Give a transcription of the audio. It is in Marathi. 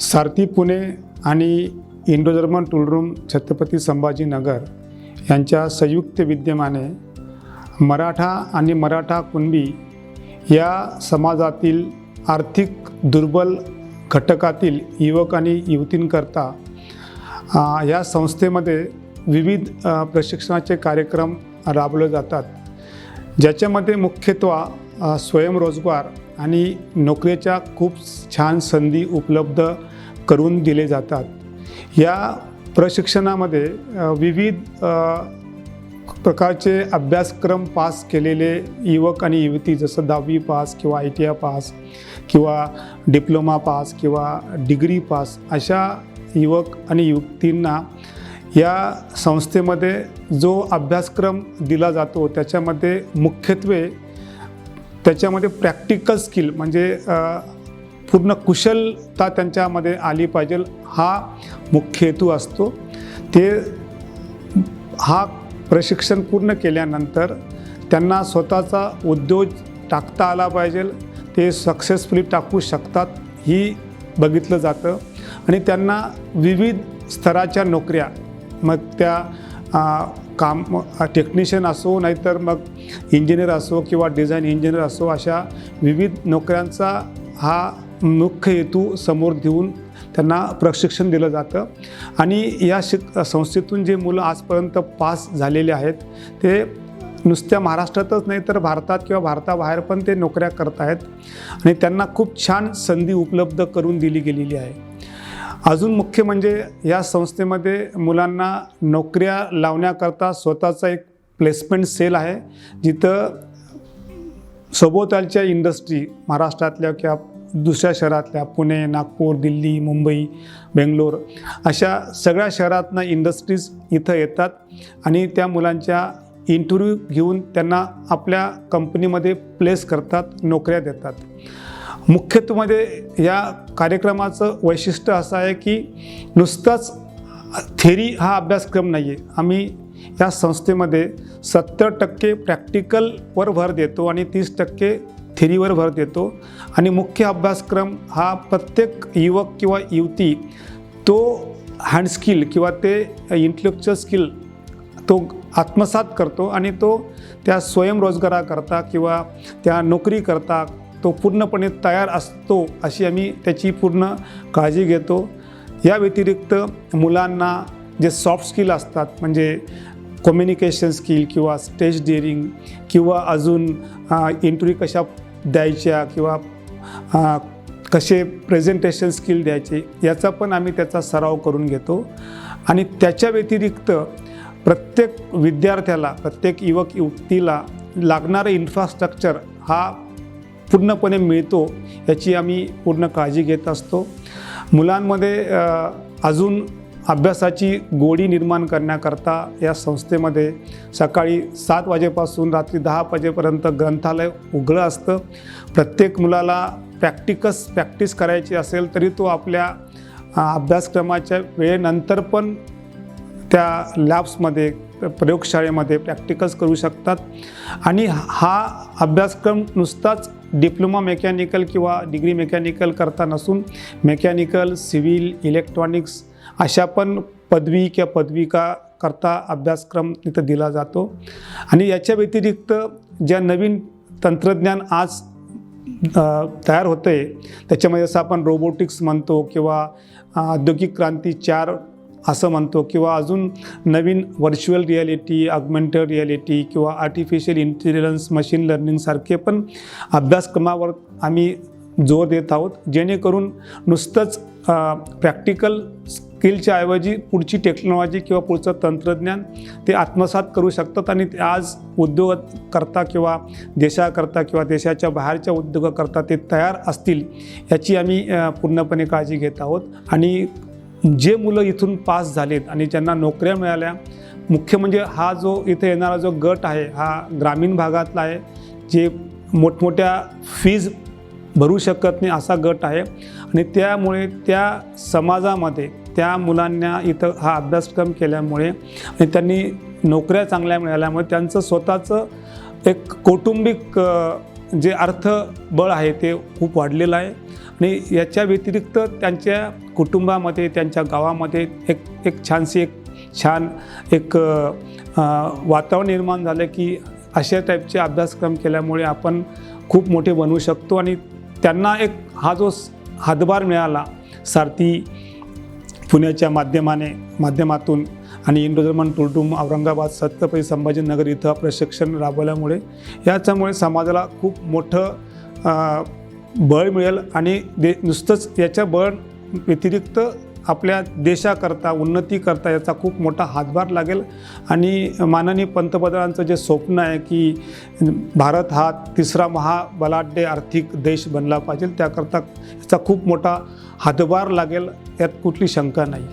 सारथी पुणे आणि Indo German toolroom Chhatrapati Sambhajinagar यांच्या संयुक्त विद्यमाने मराठा आणि मराठा कुणबी या समाजातील आर्थिक दुर्बल घटकातील युवक आणि युवतींकरता या संस्थेमध्ये विविध प्रशिक्षणाचे कार्यक्रम राबवले जातात. ज्याच्यामध्ये मुख्यत्वे स्वयंरोजगार आणि नोकरीच्या खूप छान संधी उपलब्ध करून दिले जातात. या प्रशिक्षणामध्ये विविध प्रकारचे अभ्यासक्रम पास केलेले युवक आणि युवती जसं दहावी पास किंवा आय टी आय पास किंवा डिप्लोमा पास किंवा डिग्री पास अशा युवक आणि युवतींना या संस्थेमध्ये जो अभ्यासक्रम दिला जातो त्याच्यामध्ये मुख्यत्वे त्याच्यामध्ये प्रॅक्टिकल स्किल म्हणजे पूर्ण कुशलता त्यांच्यामध्ये आली पाहिजे. हा मुख्य हेतू असतो. ते हा प्रशिक्षण पूर्ण केल्यानंतर त्यांना स्वतःचा उद्योग टाकता आला पाहिजे. ते सक्सेसफुली टाकू शकतात ही बघितलं जातं. आणि त्यांना विविध स्तराच्या नोकऱ्या मग त्या काम टेक्निशियन असो नाहीतर मग इंजिनियर असो किंवा डिझाईन इंजिनियर असो अशा विविध नोकऱ्यांचा हा मुख्य हेतू समोर देऊन त्यांना प्रशिक्षण दिलं जातं. आणि या शिक संस्थेतून जे मुलं आजपर्यंत पास झालेले आहेत ते नुसत्या महाराष्ट्रातच नाही तर भारतात किंवा भारताबाहेर पण ते नोकऱ्या करत आहेत आणि त्यांना खूप छान संधी उपलब्ध करून दिली गेलेली आहे. अजून मुख्य म्हणजे या संस्थेमध्ये मुलांना नोकऱ्या लावण्याकरता स्वतःचा एक प्लेसमेंट सेल आहे जिथं सभोवतालच्या इंडस्ट्री महाराष्ट्रातल्या किंवा दुसऱ्या शहरातल्या पुणे नागपूर दिल्ली मुंबई बेंगलोर अशा सगळ्या शहरातनं इंडस्ट्रीज इथं येतात आणि त्या मुलांच्या इंटरव्ह्यू घेऊन त्यांना आपल्या कंपनीमध्ये प्लेस करतात नोकऱ्या देतात. मुख्यत्वमध्ये या कार्यक्रमाचं वैशिष्ट्य असं आहे की नुसताच थेरी हा अभ्यासक्रम नाही आहे आम्ही या संस्थेमध्ये सत्तर टक्के प्रॅक्टिकलवर भर देतो आणि तीस टक्के थेरीवर भर देतो. आणि मुख्य अभ्यासक्रम हा प्रत्येक युवक किंवा युवती तो हँड स्किल किंवा ते इंटलेक्च्युअल स्किल तो आत्मसात करतो आणि तो त्या स्वयंरोजगाराकरता किंवा त्या नोकरीकरता तो पूर्णपणे तयार असतो अशी आम्ही त्याची पूर्ण काळजी घेतो. या व्यतिरिक्त मुलांना जे सॉफ्ट स्किल असतात म्हणजे कम्युनिकेशन स्किल किंवा स्टेज डेअरिंग किंवा अजून इंटरव्ह्यू कशा द्यायच्या किंवा कसे प्रेझेंटेशन स्किल द्यायचे याचा पण आम्ही त्याचा सराव करून घेतो. आणि त्याच्या व्यतिरिक्त प्रत्येक विद्यार्थ्याला प्रत्येक युवक युवतीला लागणारं इन्फ्रास्ट्रक्चर हा पूर्णपणे मिळतो याची आम्ही पूर्ण काळजी घेत असतो. मुलांमध्ये अजून अभ्यासाची गोडी निर्माण करण्याकरता या संस्थेमध्ये सकाळी सात वाजेपासून रात्री दहा वाजेपर्यंत ग्रंथालय उघडं असतं. प्रत्येक मुलाला प्रॅक्टिकस प्रॅक्टिस करायची असेल तरी तो आपल्या अभ्यासक्रमाच्या वेळेनंतर पण त्या लॅब्समध्ये प्रयोगशाळेमध्ये प्रॅक्टिकल्स करू शकतात. आणि हा अभ्यासक्रम नुसताच डिप्लोमा मेकॅनिकल किंवा डिग्री मेकॅनिकल करता नसून मेकॅनिकल सिव्हिल इलेक्ट्रॉनिक्स अशा पण पदवी किंवा पदविका करता अभ्यासक्रम इथं दिला जातो. आणि याच्या व्यतिरिक्त ज्या नवीन तंत्रज्ञान आज तयार होतं आहे त्याच्यामध्ये जसं आपण रोबोटिक्स म्हणतो किंवा औद्योगिक क्रांती चार असं म्हणतो किंवा अजून नवीन व्हर्च्युअल रियालिटी अगमेंटेड रियालिटी किंवा आर्टिफिशियल इंटेलिजन्स मशीन लर्निंगसारखे पण अभ्यासक्रमावर आम्ही जोर देत आहोत जेणेकरून नुसतंच प्रॅक्टिकल स्किलच्या ऐवजी पुढची टेक्नॉलॉजी किंवा पुढचं तंत्रज्ञान ते आत्मसात करू शकतात आणि ते आज उद्योगकर्ता किंवा देशाकरता किंवा देशाच्या बाहेरच्या उद्योगाकरता ते तयार असतील याची आम्ही पूर्णपणे काळजी घेत आहोत. आणि जे मुलं इथून पास झालेत आणि ज्यांना नोकऱ्या मिळाल्या मुख्य म्हणजे हा जो इथे येणारा जो गट आहे हा ग्रामीण भागातला आहे जे मोठमोठ्या फीज भरू शकत नाही असा गट आहे. आणि त्यामुळे त्या समाजामध्ये त्या मुलांना इथं हा अभ्यासक्रम केल्यामुळे आणि त्यांनी नोकऱ्या चांगल्या मिळाल्यामुळे त्यांचं स्वतःचं एक कौटुंबिक जे अर्थबळ आहे ते खूप वाढलेलं आहे. आणि याच्या व्यतिरिक्त त्यांच्या कुटुंबामध्ये त्यांच्या गावामध्ये एक एक छानशी एक छान एक वातावरण निर्माण झालं की अशा टाईपचे अभ्यासक्रम केल्यामुळे आपण खूप मोठे बनवू शकतो आणि त्यांना एक हा जो हातभार मिळाला सारथी पुण्याच्या माध्यमाने माध्यमातून आणि Indo German toolroom Aurangabad Chhatrapati Sambhajinagar इथं प्रशिक्षण राबवल्यामुळे याच्यामुळे समाजाला खूप मोठं बळ मिळेल आणि दे नुसतंच याच्या बळ व्यतिरिक्त आपल्या देशाकरता उन्नती करता याचा खूप मोठा हातभार लागेल. आणि माननीय पंतप्रधानांचं जे स्वप्न आहे की भारत हा तिसरा महाबलाढ्य आर्थिक देश बनला पाहिजे त्याकरता याचा खूप मोठा हातभार लागेल यात कुठली शंका नाही.